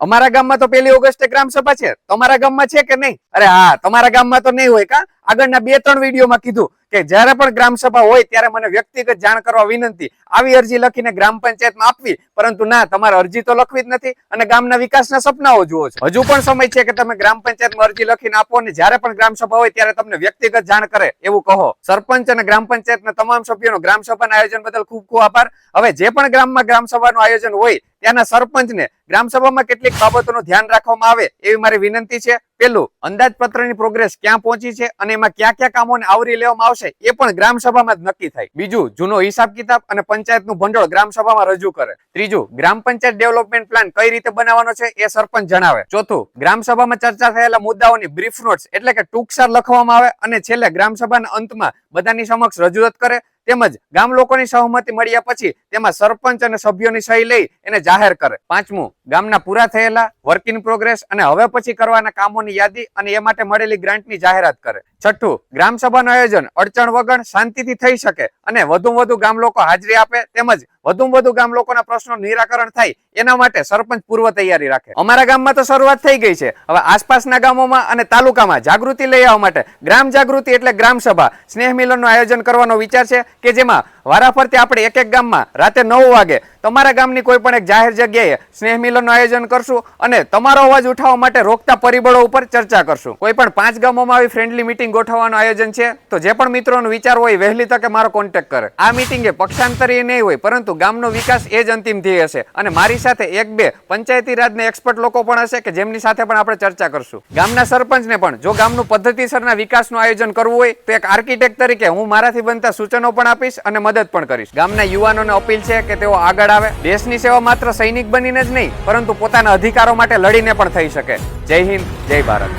અમારા ગામમાં તો પેલી ઓગસ્ટે ગ્રામ સભા છે. તમારા ગામમાં છે કે નહીં? અરે હા, તમારા ગામમાં તો નહીં હોય કા? આગળના બે ત્રણ વિડીયોમાં કીધું કે જ્યારે પણ ગ્રામ સભા હોય ત્યારે મને વ્યક્તિગત જાણ કરવા વિનંતી. આવી અરજી લખીને ગ્રામ પંચાયતમાં આપવી. પરંતુ ના, તમારે અરજી તો લખવી જ નથી અને ગામના વિકાસના સપનાઓ જુઓ છો. હજુ પણ સમય છે કે તમે ગ્રામ પંચાયતમાં અરજી લખીને આપો અને જ્યારે પણ ગ્રામ સભા હોય ત્યારે તમને વ્યક્તિગત જાણ કરે એવું કહો. સરપંચ અને ગ્રામ પંચાયતના તમામ સભ્યોનો ગ્રામ સભાના આયોજન બદલ ખૂબ ખૂબ આભાર. હવે જે પણ ગ્રામમાં ગ્રામ સભાનું આયોજન હોય ત્યાંના સરપંચને ગ્રામસભામાં કેટલીક બાબતોનું ધ્યાન રાખવામાં આવે એવી મારી વિનંતી છે. પેલું, અંદાજપત્રની પ્રોગ્રેસ ક્યાં પહોંચી છે અને એમાં ક્યાં કયા કામોને આવરી લેવામાં આવશે એ પણ ગ્રામસભામાં જ નક્કી થાય. બીજું, જૂનો હિસાબ કિતાબ અને પંચાયતનું ભંડોળ ગ્રામસભામાં રજૂ કરે. ત્રીજું, ગ્રામ પંચાયત ડેવલપમેન્ટ પ્લાન કઈ રીતે બનાવવાનો છે એ સરપંચ જણાવે. ચોથું ગ્રામસભામાં ચર્ચા થયેલા મુદ્દાઓની બ્રીફ નોટ્સ એટલે કે ટૂંકસાર લખવામાં આવે અને છેલ્લે ગ્રામસભાના અંતમાં બધાની સમક્ષ રજૂઆત કરે. તેમજ ગામ લોકોની સહમતી મળ્યા પછી તેમાં સરપંચ અને સભ્યોની સહી લઈ એને જાહેર કરે. પાંચમું ગામના પૂરા થયેલા વર્ક ઇન પ્રોગ્રેસ અને હવે પછી કરવાના કામોની યાદી અને એ માટે મળેલી ગ્રાન્ટની જાહેરાત કરે. છઠ્ઠું ગ્રામ સભાનું આયોજન, અડચણ વગર શાંતિથી થઈ શકે અને વધુ વધુ ગામ લોકો હાજરી આપે તેમજ વધુ વધુ ગામ લોકોના પ્રશ્નો નિરાકરણ થાય એના માટે સરપંચ પૂર્વ તૈયારી રાખે. અમારા ગામમાં તો શરૂઆત થઈ ગઈ છે. હવે આસપાસના ગામોમાં અને તાલુકામાં જાગૃતિ લઈ આવવા માટે ગ્રામ જાગૃતિ એટલે ગ્રામ સભા સ્નેહ મિલનનું આયોજન કરવાનો વિચાર છે કે જેમાં વારાફરતી આપણે એક એક ગામમાં, રાતે નવ વાગે. તમારા ગામની કોઈ પણ એક જાહેર જગ્યાએ સ્નેહ મિલનનું આયોજન કરશું અને તમારો અવાજ ઉઠાવવા માટે રોકતા પરિબળો ઉપર ચર્ચા કરશું. કોઈ પણ પાંચ ગામોમાં આવી ફ્રેન્ડલી મિટિંગ ગોઠવવાનું આયોજન છે, તો જે પણ મિત્રોનો વિચાર હોય, વહેલી તકે મારો કોન્ટેક્ટ કરે. આ મિટિંગ પક્ષાંતરી નહીં હોય, પરંતુ ગામનો વિકાસ એ જ અંતિમ ધ્યેય હશે. અને મારી સાથે એક બે પંચાયતી રાજના એક્સપર્ટ લોકો પણ હશે કે જેમની સાથે પણ આપણે ચર્ચા કરશું. ગામના સરપંચને પણ, જો ગામનું પદ્ધતિસરના વિકાસનું આયોજન કરવું હોય, તો એક આર્કિટેક્ટ તરીકે હું મારાથી બનતા સૂચનો પણ આપીશ અને મદદ પણ કરીશ. ગામના યુવાનોને અપીલ છે કે તેઓ આગળ આવે. દેશની સેવા માત્ર સૈનિક બનીને જ નહીં, પરંતુ પોતાના અધિકારો માટે લડીને પણ થઈ શકે. જય હિન્દ, જય ભારત.